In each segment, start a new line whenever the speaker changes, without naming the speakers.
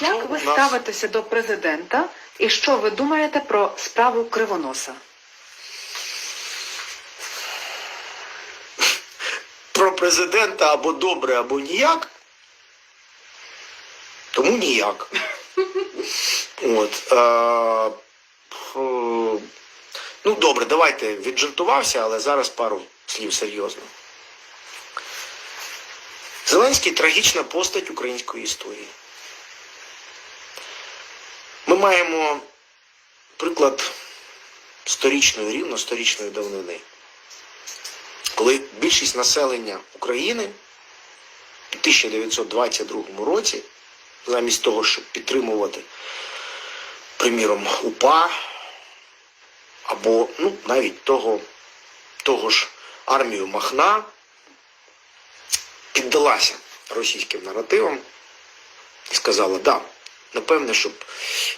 Як ви
нас-
ставитеся до президента і що ви думаєте про справу Кривоноса?
про президента або добре, або ніяк. Тому ніяк. От. Е, фу, ну добре, давайте віджартувався, але зараз пару слів серйозно. Зеленський трагічна постать української історії. Маємо приклад сторічної, рівно сторічної давнини коли більшість населення України у 1922 році, замість того, щоб підтримувати, приміром, УПА або ну, навіть того, того ж армію Махна, піддалася російським наративам і сказала, да, напевне, щоб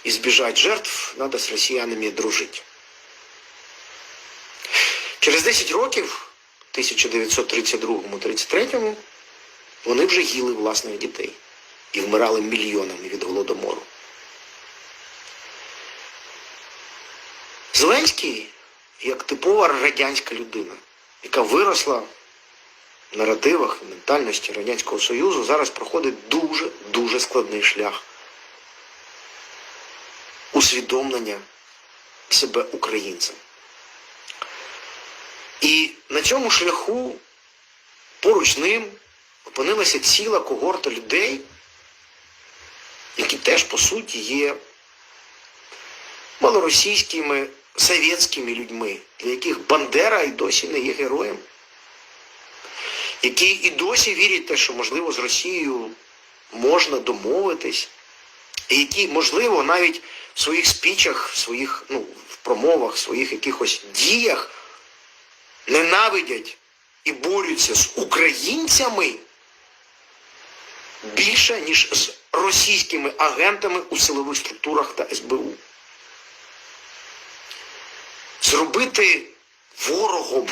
ізбіжати жертв, треба з росіянами дружити. Через 10 років 1932-33 вони вже їли власних дітей і вмирали мільйонами від голодомору. Зеленський як типова радянська людина, яка виросла в наративах і ментальності Радянського Союзу, зараз проходить дуже-дуже складний шлях усвідомлення себе українцем. І на цьому шляху поруч ним опинилася ціла когорта людей, які теж, по суті, є малоросійськими совєтськими людьми, для яких Бандера і досі не є героєм, які і досі вірять те, що, можливо, з Росією можна домовитись, і які, можливо, навіть в своїх спічах, в своїх ну, в промовах, в своїх якихось діях ненавидять і борються з українцями більше, ніж з російськими агентами у силових структурах та СБУ. Зробити ворогом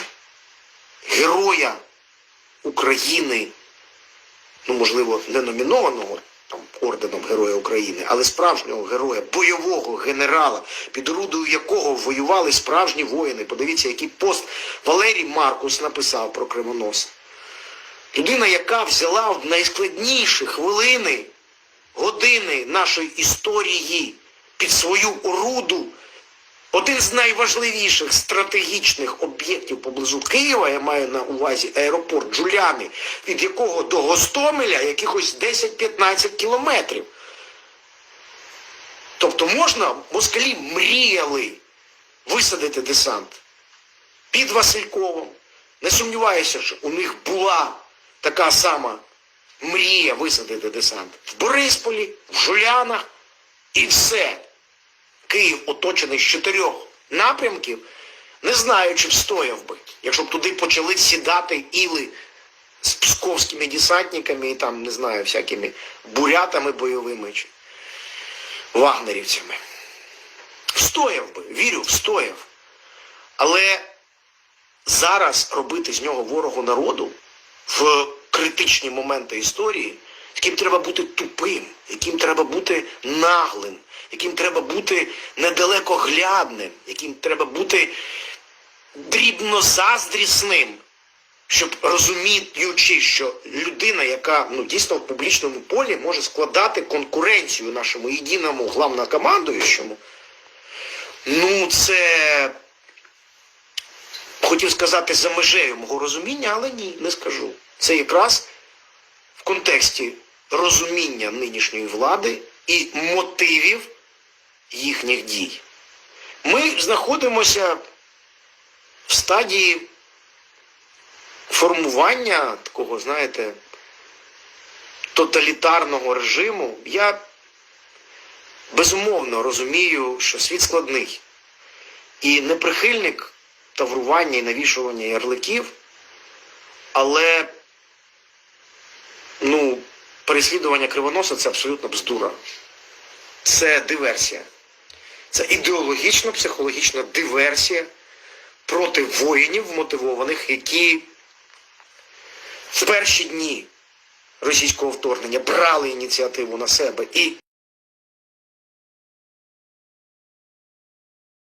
героя України, ну, можливо, не номінованого там, орденом Героя України, але справжнього героя, бойового генерала, під орудою якого воювали справжні воїни. Подивіться, який пост Валерій Маркус написав про Кривоноса. Людина, яка взяла в найскладніші хвилини, години нашої історії під свою оруду один з найважливіших стратегічних об'єктів поблизу Києва, я маю на увазі аеропорт Джуляни, від якого до Гостомеля якихось 10-15 кілометрів. Тобто можна, москалі мріяли висадити десант під Васильковом. Не сумніваюся, що у них була така сама мрія висадити десант в Борисполі, в Жулянах і все. Київ оточений з чотирьох напрямків, не знаю, чи встояв би, якщо б туди почали сідати іли з псковськими десантниками і там, не знаю, всякими бурятами бойовими чи вагнерівцями. Встояв би, вірю, встояв. Але зараз робити з нього ворогу народу в критичні моменти історії, яким треба бути тупим, яким треба бути наглим, яким треба бути недалекоглядним, яким треба бути дрібно заздрісним, щоб розуміючи, що людина, яка ну, дійсно в публічному полі може складати конкуренцію нашому єдиному главнокомандуючому, ну це хотів сказати за межею мого розуміння, але ні, не скажу. Це якраз в контексті розуміння нинішньої влади і мотивів їхніх дій. Ми знаходимося в стадії формування такого, знаєте, тоталітарного режиму. Я безумовно розумію, що світ складний. І не прихильник таврування і навішування ярликів, але ну, переслідування кривоноса це абсолютно бздура. Це диверсія. Це ідеологічна, психологічна диверсія проти воїнів вмотивованих, які в перші дні російського вторгнення брали ініціативу на себе і